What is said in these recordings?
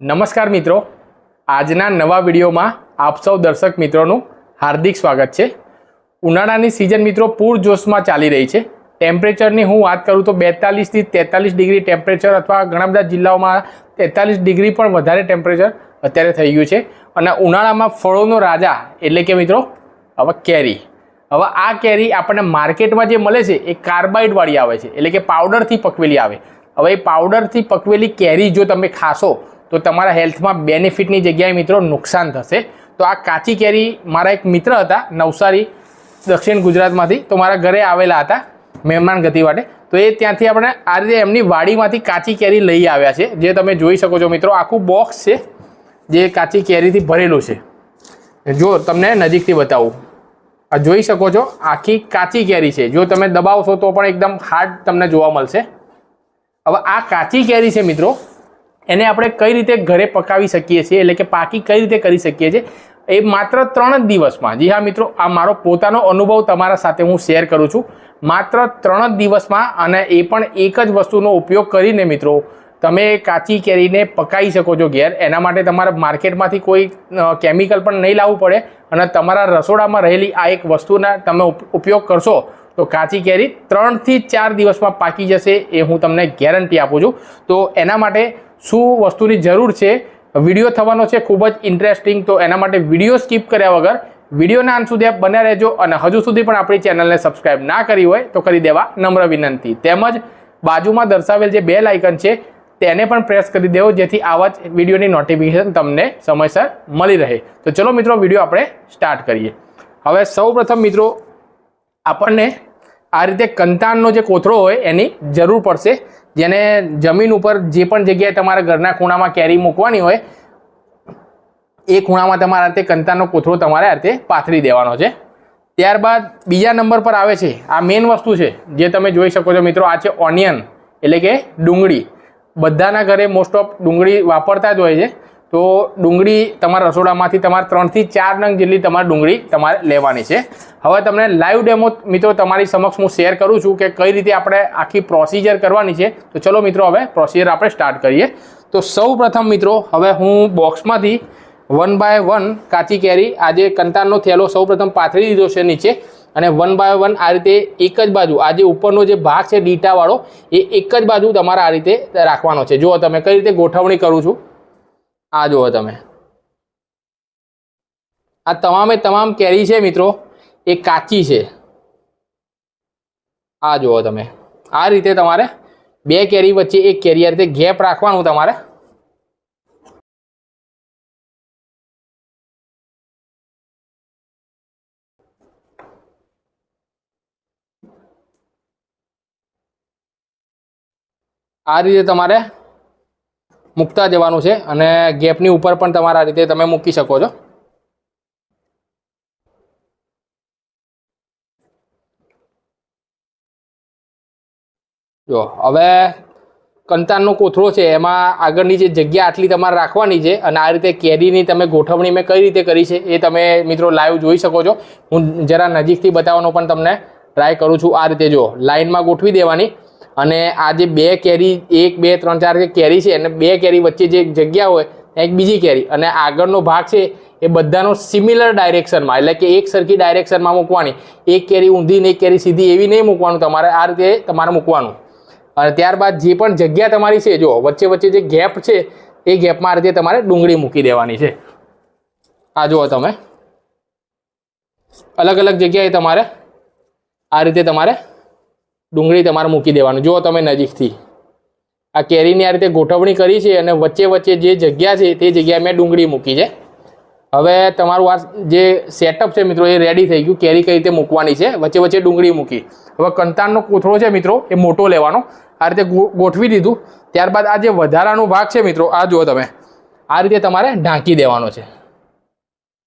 નમસ્કાર મિત્રો. આજના નવા વિડીયોમાં આપ સૌ દર્શક મિત્રોનું હાર્દિક સ્વાગત છે. ઉનાળાની સિઝન મિત્રો પૂરજોશમાં ચાલી રહી છે. ટેમ્પરેચરની હું વાત કરું તો બેતાલીસથી તેતાલીસ ડિગ્રી ટેમ્પરેચર અથવા ઘણા બધા જિલ્લાઓમાં તેતાલીસ ડિગ્રી પણ વધારે ટેમ્પરેચર અત્યારે થઈ ગયું છે. અને ઉનાળામાં ફળોનો રાજા એટલે કે મિત્રો હવે કેરી. હવે આ કેરી આપણને માર્કેટમાં જે મળે છે એ કાર્બાઇડવાળી આવે છે. એટલે કે પાવડરથી પકવેલી આવે. હવે એ પાવડરથી પકવેલી કેરી જો તમે ખાશો તો તમારા હેલ્થમાં બેનિફિટની જગ્યાએ મિત્રો નુકસાન થશે. તો આ કાચી કેરી મારા એક મિત્ર હતા, નવસારી, દક્ષિણ ગુજરાતમાંથી. તો મારા ઘરે આવેલા હતા મહેમાન ગતિ માટે. તો એ ત્યાંથી આપણે આ રીતે એમની વાડીમાંથી કાચી કેરી લઈ આવ્યા છે. જે તમે જોઈ શકો છો મિત્રો, આખું બોક્સ છે જે કાચી કેરીથી ભરેલું છે. જો તમને નજીકથી બતાવું. આ જોઈ શકો છો, આખી કાચી કેરી છે. જો તમે દબાવશો તો પણ એકદમ હાર્ડ તમને જોવા મળશે. હવે આ કાચી કેરી છે મિત્રો એને આપણે કઈ રીતે ઘરે પકાવી શકીએ છીએ, એટલે કે પાકી કઈ રીતે કરી શકીએ છીએ, એ માત્ર ત્રણ જ દિવસમાં. જી હા મિત્રો, આ મારો પોતાનો અનુભવ તમારા સાથે હું શેર કરું છું. માત્ર ત્રણ જ દિવસમાં અને એ પણ એક જ વસ્તુનો ઉપયોગ કરીને મિત્રો, તમે કાચી કેરીને પકાવી શકો છો ઘેર. એના માટે તમારે માર્કેટમાંથી કોઈ કેમિકલ પણ નહીં લાવવું પડે અને તમારા રસોડામાં રહેલી આ એક વસ્તુના તમે ઉપયોગ કરશો, તો કાચી કેરી ત્રણથી ચાર દિવસમાં પાકી જશે એ હું તમને ગેરંટી આપું છું. તો એના માટે શું વસ્તુની જરૂર છે? વીડિયો થવાનો છે, ખૂબ જ ઇન્ટરેસ્ટિંગ તો એના માટે વીડિયો સ્કીપ કર્યા વગર વિડીયોના અંત સુધી આપ બન્યા રહેજો અને હજુ સુધી પણ આપણી ચેનલને સબસ્ક્રાઇબ ના કરી હોય તો કરી દેવા નમ્ર વિનંતી. તેમજ બાજુમાં દર્શાવેલ જે બેલ આઇકન છે, તેને પણ પ્રેસ કરી દેવો જેથી આવા જ વિડીયોની નોટિફિકેશન તમને સમયસર મળી રહે. તો ચલો મિત્રો, વીડિયો આપણે સ્ટાર્ટ કરીએ. હવે સૌપ્રથમ મિત્રો, આપણને આ રીતે કંતાનનો જે કોથળો હોય એની જરૂર પડશે. જેને જમીન ઉપર જે પણ જગ્યાએ તમારા ઘરના ખૂણામાં કેરી મૂકવાની હોય, એ ખૂણામાં તમારા આ કંતાનો કોથળો તમારે અર્થે પાથરી દેવાનો છે. ત્યારબાદ બીજા નંબર પર આવે છે, આ મેઇન વસ્તુ છે, જે તમે જોઈ શકો છો મિત્રો, આ છે ઓનિયન એટલે કે ડુંગળી. બધાના ઘરે મોસ્ટ ઓફ ડુંગળી વાપરતા જ હોય છે. તો ડુંગળી તમારા રસોડામાંથી તમારે ત્રણથી ચાર નંગ જેટલી તમારે ડુંગળી તમારે લેવાની છે. હવે તમને લાઈવ ડેમો મિત્રો તમારી સમક્ષ હું શેર કરું છું કે કઈ રીતે આપણે આખી પ્રોસિજર કરવાની છે. તો ચલો મિત્રો હવે પ્રોસિજર આપણે સ્ટાર્ટ કરીએ. તો સૌ મિત્રો હવે હું બોક્સમાંથી વન બાય વન કાચી કેરી, આજે કંટાળનો થેલો સૌ પાથરી દીધો છે નીચે અને વન બાય વન આ રીતે એક જ બાજુ આ જે ઉપરનો જે ભાગ છે ડીટાવાળો, એ એક જ બાજુ તમારે આ રીતે રાખવાનો છે. જુઓ તમે કઈ રીતે ગોઠવણી કરું છું. આ જુઓ તમે. આ તમામે તમામ કેરી છે મિત્રો. એ કાચી છે. આ જુઓ તમે. આ રીતે તમારે બે કેરી વચ્ચે એક કેરી આ રીતે ગેપ રાખવાનું તમારે. આ રીતે તમારે મૂકતા જવાનું છે અને ગેપની ઉપર પણ તમારા રીતે તમે મૂકી શકો છો. જો, હવે કંતાનનો કોથળો છે, એમાં આગળની જે જગ્યા આટલી તમારે રાખવાની છે અને આ રીતે કેરીની તમે ગોઠવણી મેં કઈ રીતે કરી છે એ તમે મિત્રો લાઈવ જોઈ શકો છો. હું જરા નજીકથી બતાવવાનો પણ તમને ટ્રાય કરું છું આ રીતે જો લાઇનમાં ગોઠવી દેવાની. અને આ જે બે કેરી, એક, બે, ત્રણ, ચાર જે કેરી છે, અને બે કેરી વચ્ચે જે જગ્યા હોય એક બીજી કેરી. અને આગળનો ભાગ છે, એ બધાનો સિમિલર ડાયરેક્શનમાં એટલે કે એક સરખી ડાયરેક્શનમાં મૂકવાની. એક કેરી ઊંધી ને એક કેરી સીધી એવી નહીં મૂકવાનું, તમારે આ રીતે તમારે મૂકવાનું. અને ત્યારબાદ જે પણ જગ્યા તમારી છે જો વચ્ચે વચ્ચે જે ગેપ છે, એ ગેપમાં આ રીતે તમારે ડુંગળી મૂકી દેવાની છે. આ જુઓ તમે. અલગ અલગ જગ્યાએ તમારે આ રીતે તમારે ડુંગળી તમારે મૂકી દેવાનું. જુઓ તમે નજીકથી. આ કેરીની આ રીતે ગોઠવણી કરી છે અને વચ્ચે વચ્ચે જે જગ્યા છે તે જગ્યાએ મેં ડુંગળી મૂકી છે. હવે તમારું આ જે સેટઅપ છે મિત્રો, એ રેડી થઈ ગયું. કેરી કઈ રીતે મૂકવાની છે? વચ્ચે વચ્ચે ડુંગળી મૂકી. હવે કંતાનનો કોથળો છે મિત્રો, એ મોટો લેવાનો. આ રીતે ગોઠવી દીધું. ત્યારબાદ આ જે વધારાનો ભાગ છે મિત્રો, આ જુઓ તમે. આ રીતે તમારે ઢાંકી દેવાનો છે.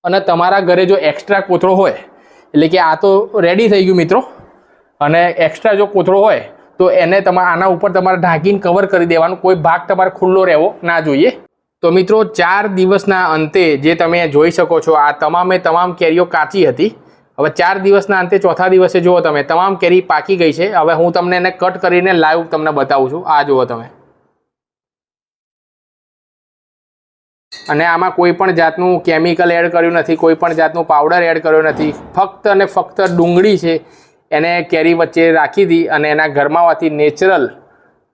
અને તમારા ઘરે જો એક્સ્ટ્રા કોથળો હોય, એટલે કે આ તો રેડી થઈ ગયું મિત્રો. અને એક્સ્ટ્રા જો કોથળો હોય, તો એને તમારે આના ઉપર તમારે ઢાંકીને કવર કરી દેવાનું. કોઈ ભાગ તમારે ખુલ્લો રહેવો ના જોઈએ. તો મિત્રો, ચાર દિવસના અંતે જે તમે જોઈ શકો છો, આ તમામે તમામ કેરીઓ કાચી હતી. હવે ચાર દિવસના અંતે ચોથા દિવસે જુઓ તમે, તમામ કેરી પાકી ગઈ છે. હવે હું તમને એને કટ કરીને લાઈવ તમને બતાવું છું. આ જુઓ તમે. અને આમાં કોઈ પણ જાતનું કેમિકલ એડ કર્યું નથી, કોઈ પણ જાતનું પાવડર એડ કર્યો નથી. ફક્ત અને ફક્ત ડુંગળી છે. એને કેરી વચ્ચે રાખી હતી અને એના ઘરમાં હોવાથી નેચરલ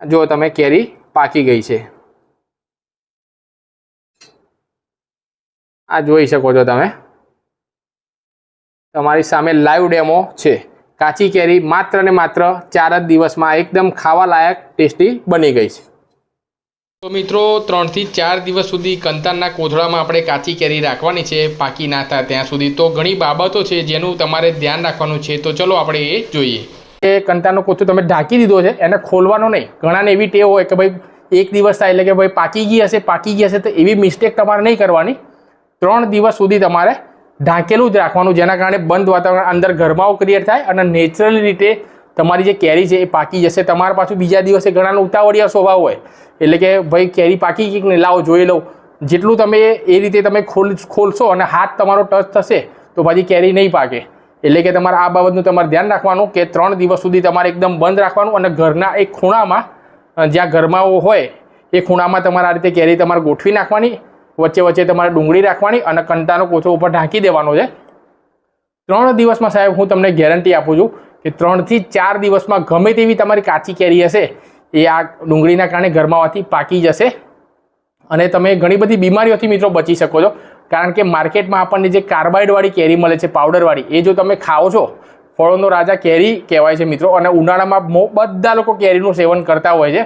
જો તમે કેરી પાકી ગઈ છે. આ જોઈ શકો છો તમે. તમારી સામે લાઈવ ડેમો છે. કાચી કેરી માત્ર ને માત્ર ચાર જ દિવસમાં એકદમ ખાવા લાયક ટેસ્ટી બની ગઈ છે. તો મિત્રો, ત્રણથી ચાર દિવસ સુધી કંતારના કોથળામાં આપણે કાચી કેરી રાખવાની છે, પાકી ના થાય ત્યાં સુધી. તો ઘણી બાબતો છે જેનું તમારે ધ્યાન રાખવાનું છે. તો ચલો આપણે એ જોઈએ. એ કંતાનો કોથળો તમે ઢાંકી દીધો છે, એને ખોલવાનો નહીં. ઘણાને એવી ટેવ હોય કે ભાઈ એક દિવસ થાય એટલે કે ભાઈ પાકી ગઈ હશે, પાકી ગઈ હશે, તો એવી મિસ્ટેક તમારે નહીં કરવાની. ત્રણ દિવસ સુધી તમારે ઢાંકેલું જ રાખવાનું, જેના કારણે બંધ વાતાવરણ અંદર ગરમાવો ક્રિએટ થાય અને નેચરલી રીતે તમારી જે કેરી છે એ પાકી જશે. તમારા પાછું બીજા દિવસે ઘણાનો ઉતાવળિયા સ્વભાવ હોય. એટલે કે ભાઈ કેરી પાકી ગઈ ને લાવો, જોઈ લઉં. જેટલું તમે એ રીતે તમે ખોલ, ખોલશો અને હાથ તમારો ટચ થશે, તો પછી કેરી નહીં પાકે. એટલે કે તમારે આ બાબતનું તમારે ધ્યાન રાખવાનું કે ત્રણ દિવસ સુધી તમારે એકદમ બંધ રાખવાનું અને ઘરના એક ખૂણામાં જ્યાં ઘરમાં હોય, એ ખૂણામાં તમારે આ રીતે કેરી તમારે ગોઠવી નાખવાની વચ્ચે વચ્ચે તમારે ડુંગળી રાખવાની અને કંટાનો કોથળો ઉપર ઢાંકી દેવાનો છે. ત્રણ દિવસમાં સાહેબ હું તમને ગેરંટી આપું છું કે ત્રણથી ચાર દિવસમાં ગમે તેવી તમારી કાચી કેરી હશે, એ આ ડુંગળીના કારણે ગરમાવાથી પાકી જશે અને તમે ઘણી બધી બીમારીઓથી મિત્રો બચી શકો છો. કારણ કે માર્કેટમાં આપણને જે કાર્બાઇડવાળી કેરી મળે છે, પાવડરવાળી, એ જો તમે ખાઓ છો, ફળોનો રાજા કેરી કહેવાય છે મિત્રો, અને ઉનાળામાં બધા લોકો કેરીનું સેવન કરતા હોય છે.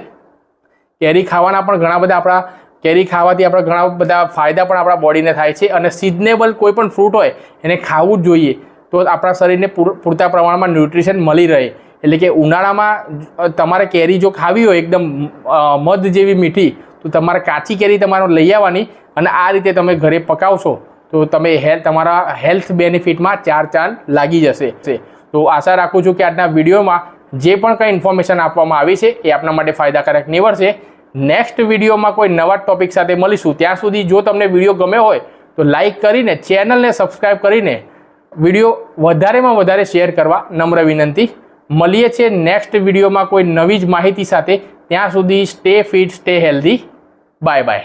કેરી ખાવાના પણ ઘણા બધા આપણા, કેરી ખાવાથી આપણા ઘણા બધા ફાયદા પણ આપણા બોડીને થાય છે અને સિઝનેબલ કોઈ પણ ફ્રૂટ હોય, એને ખાવું જ જોઈએ. તો આપણા શરીરને પૂર- પૂરતા પ્રમાણમાં ન્યુટ્રિશન મળી રહે. એટલે કે ઉનાળામાં તમારે કેરી જો ખાવી હોય, એકદમ મધ જેવી મીઠી, તો તમારે કાચી કેરી તમારે લઈ આવવાની અને આ રીતે તમે ઘરે પકાવશો, તો તમે હેલ્થ તમારા હેલ્થ બેનિફિટમાં ચાર ચાંદ લાગી જશે. તો આશા રાખું છું કે આજના વિડીયોમાં જે પણ કંઈ ઇન્ફોર્મેશન આપવામાં આવી છે, એ આપણા માટે ફાયદાકારક નીવડશે. નેક્સ્ટ વિડીયોમાં કોઈ નવા ટોપિક સાથે મળીશું. ત્યાં સુધી જો તમને વીડિયો ગમ્યો હોય, તો લાઈક કરીને, ચેનલને સબસ્ક્રાઈબ કરીને વીડિયો વધારેમાં વધારે શેર કરવા નમ્ર વિનંતી. મળીએ છીએ નેક્સ્ટ વિડીયોમાં કોઈ નવી જ માહિતી સાથે. ત્યાં સુધી stay fit stay healthy bye bye